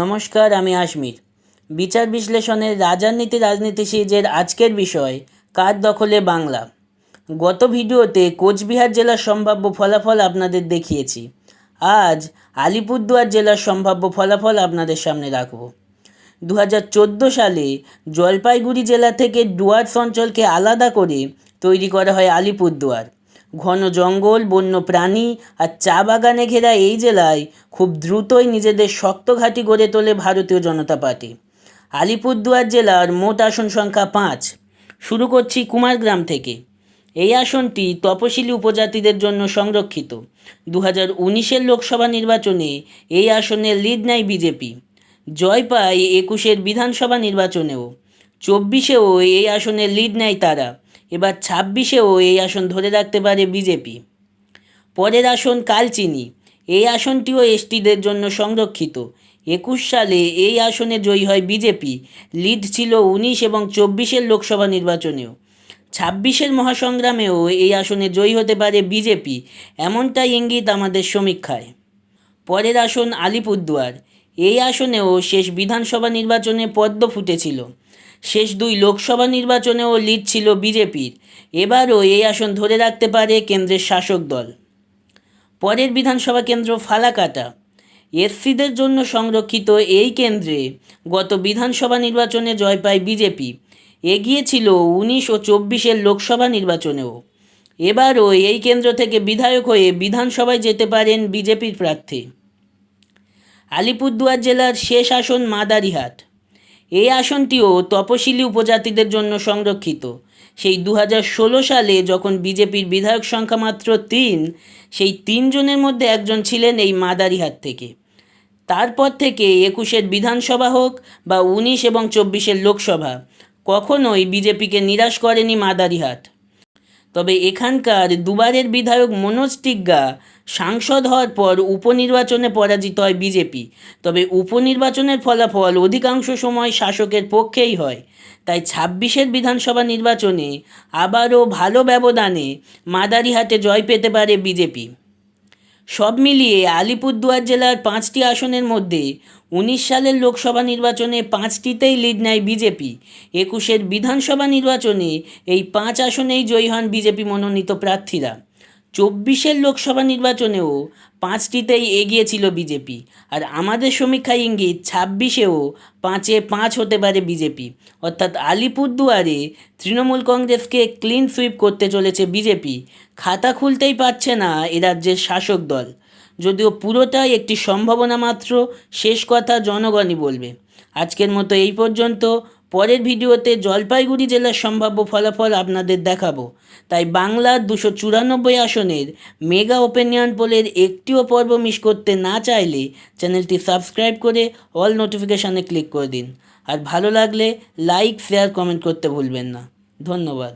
নমস্কার, আমি আশমির। বিচার বিশ্লেষণের রাজনীতি রাজনীতি সিরিজের আজকের বিষয় কার দখলে বাংলা। গত ভিডিওতে কোচবিহার জেলার সম্ভাব্য ফলাফল আপনাদের দেখিয়েছি। আজ আলিপুরদুয়ার জেলার সম্ভাব্য ফলাফল আপনাদের সামনে রাখব। দু হাজার চোদ্দ সালে জলপাইগুড়ি জেলা থেকে ডুয়ার্স অঞ্চলকে আলাদা করে তৈরি করা হয় আলিপুরদুয়ার। ঘন জঙ্গল, বন্য প্রাণী আর চা বাগানে ঘেরা এই জেলায় খুব দ্রুতই নিজেদের শক্ত ঘাঁটি গড়ে তোলে ভারতীয় জনতা পার্টি। আলিপুরদুয়ার জেলার মোট আসন সংখ্যা পাঁচ। শুরু করছি কুমারগ্রাম থেকে। এই আসনটি তপশিলি উপজাতিদের জন্য সংরক্ষিত। দু হাজার উনিশের লোকসভা নির্বাচনে এই আসনে লিড নেয় বিজেপি। জয় পায় একুশের বিধানসভা নির্বাচনেও। চব্বিশেও এই আসনে লিড নেয় তারা। এবার ছাব্বিশেও এই আসন ধরে রাখতে পারে বিজেপি। পরের আসন কালচিনি। এই আসনটিও এসটিদের জন্য সংরক্ষিত। একুশ সালে এই আসনে জয়ী হয় বিজেপি। লিড ছিল উনিশ এবং চব্বিশের লোকসভা নির্বাচনেও। ছাব্বিশের মহাসংগ্রামেও এই আসনে জয়ী হতে পারে বিজেপি। এমনটাই ইঙ্গিত আমাদের সমীক্ষায়। পরের আসন আলিপুরদুয়ার। এই আসনেও শেষ বিধানসভা নির্বাচনে পদ্ম ফুটেছিল। শেষ দুই লোকসভা নির্বাচনেও লিড ছিল বিজেপির। এবারও এই আসন ধরে রাখতে পারে কেন্দ্রের শাসক দল। পরের বিধানসভা কেন্দ্র ফালাকাটা। এসসিদের জন্য সংরক্ষিত এই কেন্দ্রে গত বিধানসভা নির্বাচনে জয় পায় বিজেপি। এগিয়ে ছিল উনিশ ও চব্বিশের লোকসভা নির্বাচনেও। এবারও এই কেন্দ্র থেকে বিধায়ক হয়ে বিধানসভায় যেতে পারেন বিজেপির প্রার্থী। আলিপুরদুয়ার জেলার শেষ আসন মাদারিহাট। এই আসনটিও তপশিলি উপজাতিদের জন্য সংরক্ষিত। সেই দু সালে যখন বিজেপির বিধায়ক সংখ্যা মাত্র তিন, সেই তিনজনের মধ্যে একজন ছিলেন এই মাদারিহাট থেকে। তারপর থেকে একুশের বিধানসভা হোক বা উনিশ এবং চব্বিশের লোকসভা, কখনোই বিজেপিকে নিরাশ করেনি মাদারিহাট। তবে এখানকার দুবারের বিধায়ক মনোজ টিগ্গা সাংসদ হওয়ার পর উপনির্বাচনে পরাজিত হয় বিজেপি। তবে উপনির্বাচনের ফলাফল অধিকাংশ সময় শাসকের পক্ষেই হয়। তাই ছাব্বিশের বিধানসভা নির্বাচনে আবারও ভালো ব্যবধানে মাদারিহাটে জয় পেতে পারে বিজেপি। সব মিলিয়ে আলিপুরদুয়ার জেলার পাঁচটি আসনের মধ্যে উনিশ সালের লোকসভা নির্বাচনে পাঁচটিতেই লিড নেয় বিজেপি। একুশের বিধানসভা নির্বাচনে এই পাঁচ আসনেই জয়ী হন বিজেপি মনোনীত প্রার্থীরা। চব্বিশের লোকসভা নির্বাচনেও পাঁচটিতেই এগিয়েছিল বিজেপি। আর আমাদের সমীক্ষা ইঙ্গিত, ছাব্বিশেও পাঁচে পাঁচ হতে পারে বিজেপি। অর্থাৎ আলিপুরদুয়ারে তৃণমূল কংগ্রেসকে ক্লিন সুইপ করতে চলেছে বিজেপি। খাতা খুলতেই পারছে না এ রাজ্যের শাসক দল। যদিও পুরোটাই একটি সম্ভাবনা মাত্র, শেষ কথা জনগণই বলবে। আজকের মতো এই পর্যন্ত। পরের ভিডিওতে জলপাইগুড়ি জেলার সম্ভাব্য ফলাফল আপনাদের দেখাবো। তাই বাংলার দুশো চুরানব্বই আসনের মেগা ওপেনিয়ন পোলের একটিও পর্ব মিস করতে না চাইলে চ্যানেলটি সাবস্ক্রাইব করে অল নোটিফিকেশানে ক্লিক করে দিন। আর ভালো লাগলে লাইক, শেয়ার, কমেন্ট করতে ভুলবেন না। ধন্যবাদ।